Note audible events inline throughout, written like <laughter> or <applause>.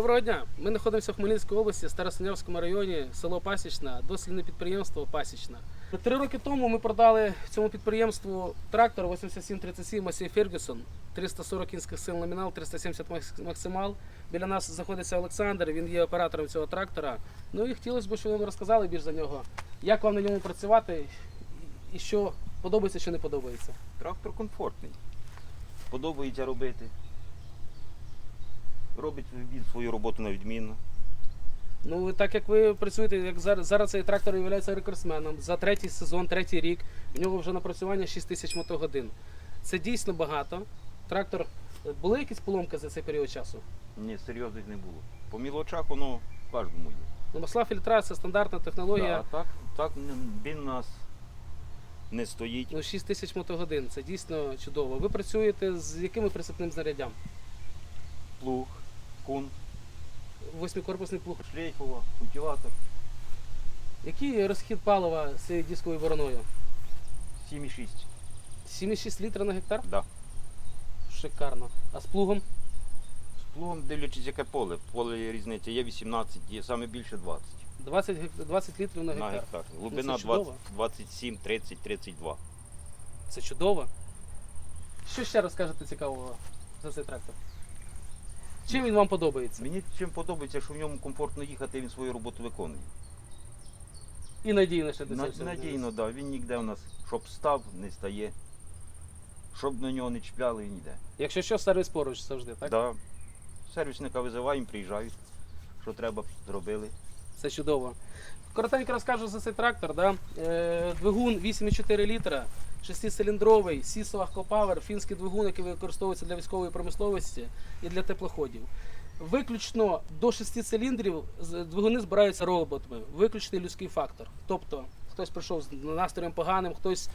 Доброго дня. Ми знаходимося в Хмельницькій області, Старосинявському районі, село Пасічна, дослідне підприємство Пасічна. Три роки тому ми продали цьому підприємству трактор 8737 Масій Фергюсон, 340 кінських сил номінал, 370 максимал. Біля нас знаходиться Олександр, він є оператором цього трактора. Ну і хотілося б, щоб ви розказали більш за нього, як вам на ньому працювати і що подобається, що не подобається. Трактор комфортний. Подобається робити. Робить він свою роботу на відмінно. Ну, так як ви працюєте, як зараз, зараз цей трактор є рекордсменом. За третій сезон, третій рік, в нього вже напрацювання 6 тисяч мотогодин. Це дійсно багато. Трактор. Були якісь поломки за цей період часу? Ні, серйозних не було. По мілочах воно в кожному є. Ну, масла фільтрація, стандартна технологія. Да, так, так він у нас не стоїть. Ну, 6 тисяч мотогодин. Це дійсно чудово. Ви працюєте з якими присипним знаряддям? Плуг, кун, Восьмикорпусний плуг. шлейфова, культиватор. Який розхід палива з цією дисковою вороною? 7,6. 7,6 літра на гектар? Да. Шикарно. А з плугом? З плугом дивлячись, яке поле. Поле є різниця, є 18, є саме більше 20 20, гек- 20 літрів на гектар. на гектар. гектар. Глибина це чудово. 20, 27, 30, 32. Це чудово. Що ще розкажете цікавого за цей трактор? Чим він вам подобається? Мені чим подобається, що в ньому комфортно їхати, він свою роботу виконує. І надійно ще На- цього Надійно, так. Він ніде у нас, щоб став, не стає. Щоб на нього не чіпляли, він йде. Якщо що, сервіс поруч завжди, так? Да. Сервісника визиваємо, приїжджають. Що треба, зробили. Це чудово. Коротенько розкажу за цей трактор. Да? Е, двигун 8,4 літра, шестициліндровий, Сісо Акопавер, фінський двигун, який використовується для військової промисловості і для теплоходів. Виключно до 6 циліндрів двигуни збираються роботами, виключний людський фактор. Тобто хтось прийшов з настроєм поганим, хтось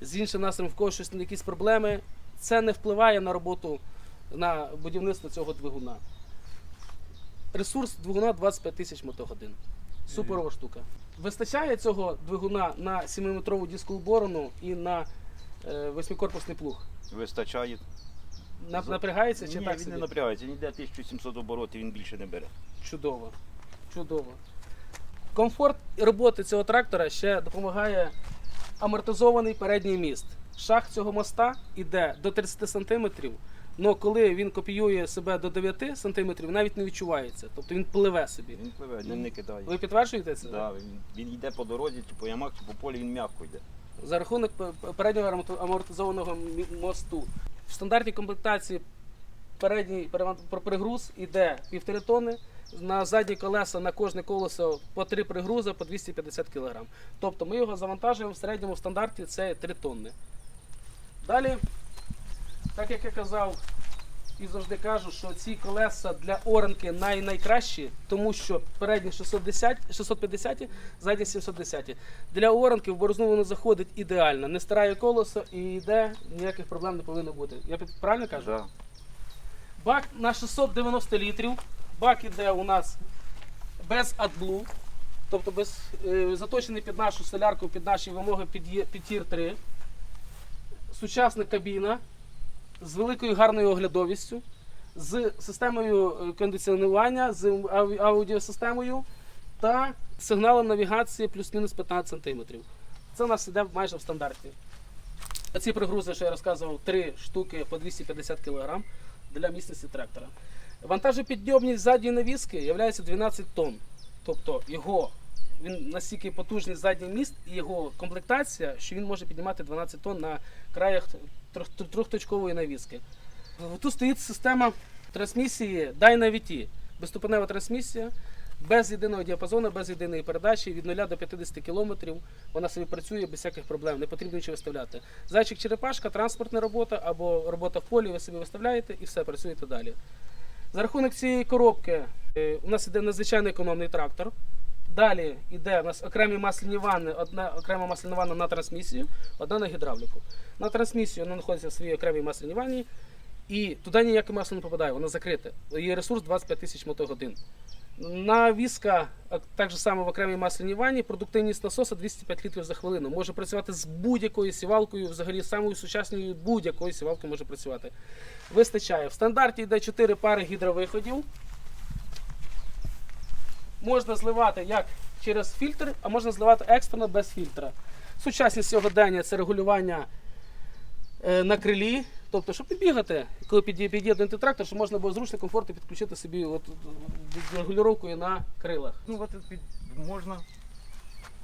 з іншим настроєм, в когось щось якісь проблеми. Це не впливає на роботу на будівництво цього двигуна. Ресурс двигуна 25 тисяч мотогодин. Суперова штука. Вистачає цього двигуна на 7-метрову дискову борону і на е, восьмикорпусний плуг. Вистачає. На- Напрягається чи Ні, так він собі? не напрягається, він йде 1700 оборотів, він більше не бере. Чудово. Чудово. Комфорт роботи цього трактора ще допомагає амортизований передній міст. Шах цього моста йде до 30 см, але коли він копіює себе до 9 см, навіть не відчувається. Тобто він пливе собі. Він пливе, ним не кидає. Ви підтверджуєте це? Да, він, він йде по дорозі, чи по ямах, чи по полі, він м'яко йде. За рахунок переднього амортизованого мосту. В стандартній комплектації передній пригруз іде півтори тонни. На задні колеса на кожне колесо по три пригрузи по 250 кг. Тобто ми його завантажуємо в середньому в стандарті це 3 тонни. Далі, так як я казав і завжди кажу, що ці колеса для оранки най найкращі, тому що передні 610, 650, задні 710. Для оранки в борозну воно заходить ідеально, не старає колесо і йде, ніяких проблем не повинно бути. Я правильно кажу? Да. Бак на 690 літрів. Бак іде у нас без AdBlue, тобто без, е, заточений під нашу солярку, під наші вимоги під, є- під тір 3. Сучасна кабіна з великою гарною оглядовістю, з системою е, кондиціонування, з аудіосистемою та сигналом навігації плюс-мінус 15 см. Це у нас іде майже в стандарті. Ці пригрузи, що я розказував, три штуки по 250 кг для міцності трактора. Вантажопідйомність задньої навіски є 12 тонн. Тобто його він настільки потужний задній міст і його комплектація, що він може піднімати 12 тонн на краях трьохточкової навіски. Тут стоїть система трансмісії DynaVT. Безступенева трансмісія, без єдиного діапазону, без єдиної передачі, від 0 до 50 км. Вона собі працює без всяких проблем, не потрібно нічого виставляти. Зайчик черепашка, транспортна робота або робота в полі, ви собі виставляєте і все, працюєте далі. За рахунок цієї коробки е, у нас іде надзвичайно економний трактор. Далі йде у нас окремі масляні ванни, одна окрема масляна ванна на трансмісію, одна на гідравліку. На трансмісію вона знаходиться в своїй окремій масляній ванні, і туди ніяке масло не попадає, воно закрите. Її ресурс 25 тисяч мотогодин. На віска, так само в окремій масляній ванні, продуктивність насоса 205 літрів за хвилину. Може працювати з будь-якою сівалкою, взагалі самою сучасною будь-якою сівалкою може працювати. Вистачає. В стандарті йде 4 пари гідровиходів. Можна зливати як через фільтр, а можна зливати екстерно без фільтра. Сучасність сьогодення це регулювання е, на крилі. Тобто, щоб не бігати, коли під'є- під'єднуєте трактор, щоб можна було зручно, комфортно підключити собі от, регулювання на крилах. Ну, от під, можна,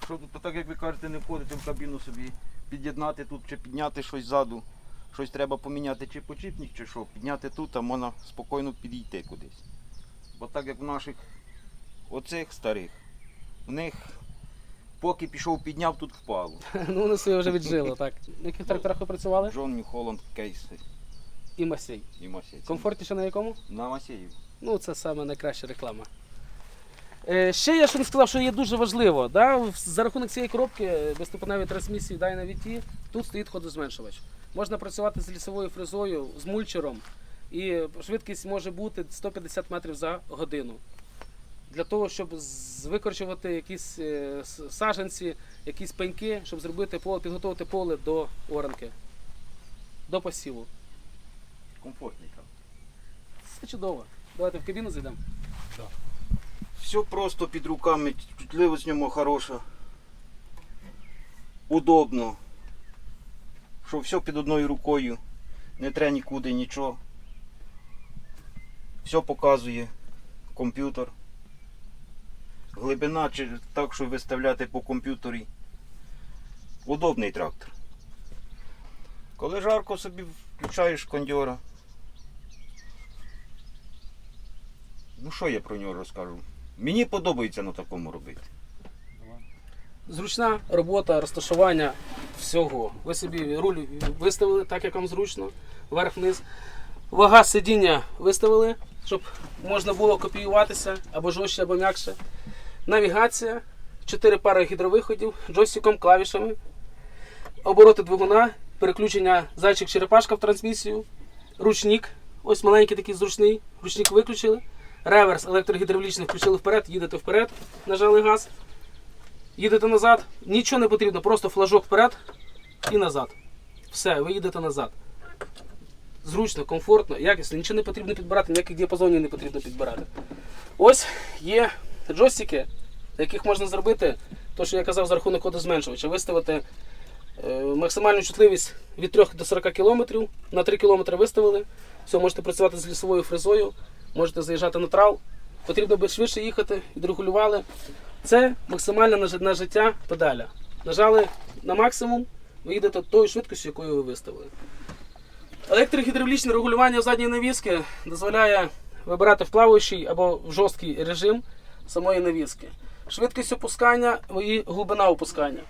щоб так як ви кажете, не входити в кабіну собі, під'єднати тут чи підняти щось ззаду. Щось треба поміняти, чи почіпник, чи що, підняти тут, а можна спокійно підійти кудись. Бо так як в наших оцих старих, в них поки пішов підняв, тут впало. <laughs> Ну, вони своє вже віджили, так. На яких тракторах ви працювали? Джон Нью Холланд кейс І Масей. і Масей. Комфортніше на якому? На Масеїв. Ну, це саме найкраща реклама. Е, ще я що не сказав, що є дуже важливо. Да? в- За рахунок цієї коробки е, безступеневої трансмісії дай на VT, тут стоїть ходозменшувач. Можна працювати з лісовою фрезою, з мульчером, і швидкість може бути 150 метрів за годину. Для того, щоб викорчувати якісь е, с- саджанці, якісь пеньки, щоб зробити поле, підготувати поле до оранки, до посіву. Комфортненько. Це чудово. Давайте в кабіну зайдемо. Все просто під руками, чутливість в ньому хороша. Удобно. Що все під одною рукою. Не треба нікуди нічого. Все показує комп'ютер. Глибина так, що виставляти по комп'ютері. Удобний трактор. Коли жарко собі включаєш кондьора. Ну що я про нього розкажу? Мені подобається на такому робити. Зручна робота, розташування всього. Ви собі руль виставили так, як вам зручно, вверх-вниз. Вага сидіння виставили, щоб можна було копіюватися або жорстче, або м'якше. Навігація, 4 пари гідровиходів, джойстиком, клавішами, обороти двигуна, переключення зайчик-черепашка в трансмісію, ручник. Ось маленький такий зручний, ручник виключили. Реверс електрогідравлічний включили вперед, їдете вперед, нажали газ. Їдете назад, нічого не потрібно, просто флажок вперед і назад. Все, ви їдете назад. Зручно, комфортно, якісно, нічого не потрібно підбирати, ніяких діапазонів не потрібно підбирати. Ось є джойстики, яких можна зробити те, що я казав за рахунок кодозменшувача. Виставити е, максимальну чутливість від 3 до 40 км. На 3 км виставили. Все, можете працювати з лісовою фрезою, можете заїжджати на трал. Потрібно би швидше їхати, відрегулювали. Це максимальне на життя педаля. Нажали на максимум, ви їдете тою швидкістю, якою ви виставили. Електрогідравлічне регулювання задньої навіски дозволяє вибирати в плаваючий або в жорсткий режим самої навіски. Швидкість опускання і глибина опускання.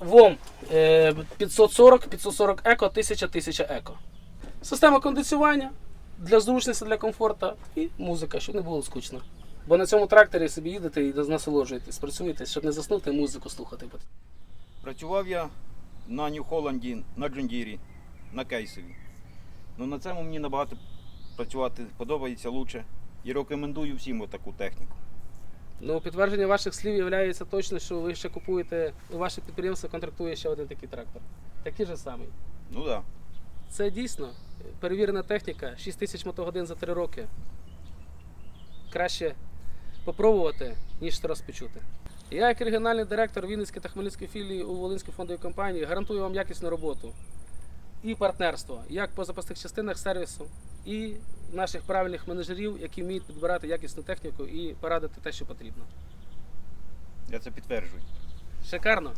ВОМ е, 540, 540 еко, 1000, 1000 еко. Система кондиціювання для зручності, для комфорту і музика, щоб не було скучно. Бо на цьому тракторі собі їдете і насолоджуєтесь, працюєте, щоб не заснути, музику слухати. Працював я на Нью-Холланді, на Джондірі, на кейсові. Ну на цьому мені набагато працювати подобається лучше. І рекомендую всім таку техніку. Ну, підтвердження ваших слів є точно, що ви ще купуєте, ваше підприємство контрактує ще один такий трактор. Такий же самий. Ну так. Да. Це дійсно перевірена техніка, 6 тисяч мотогодин за 3 роки. Краще попробувати, ніж сто раз почути. Я, як регіональний директор Вінницької та Хмельницької філії у Волинській фондовій компанії, гарантую вам якісну роботу і партнерство, як по запасних частинах сервісу, і наших правильних менеджерів, які вміють підбирати якісну техніку і порадити те, що потрібно. Я це підтверджую. Шикарно.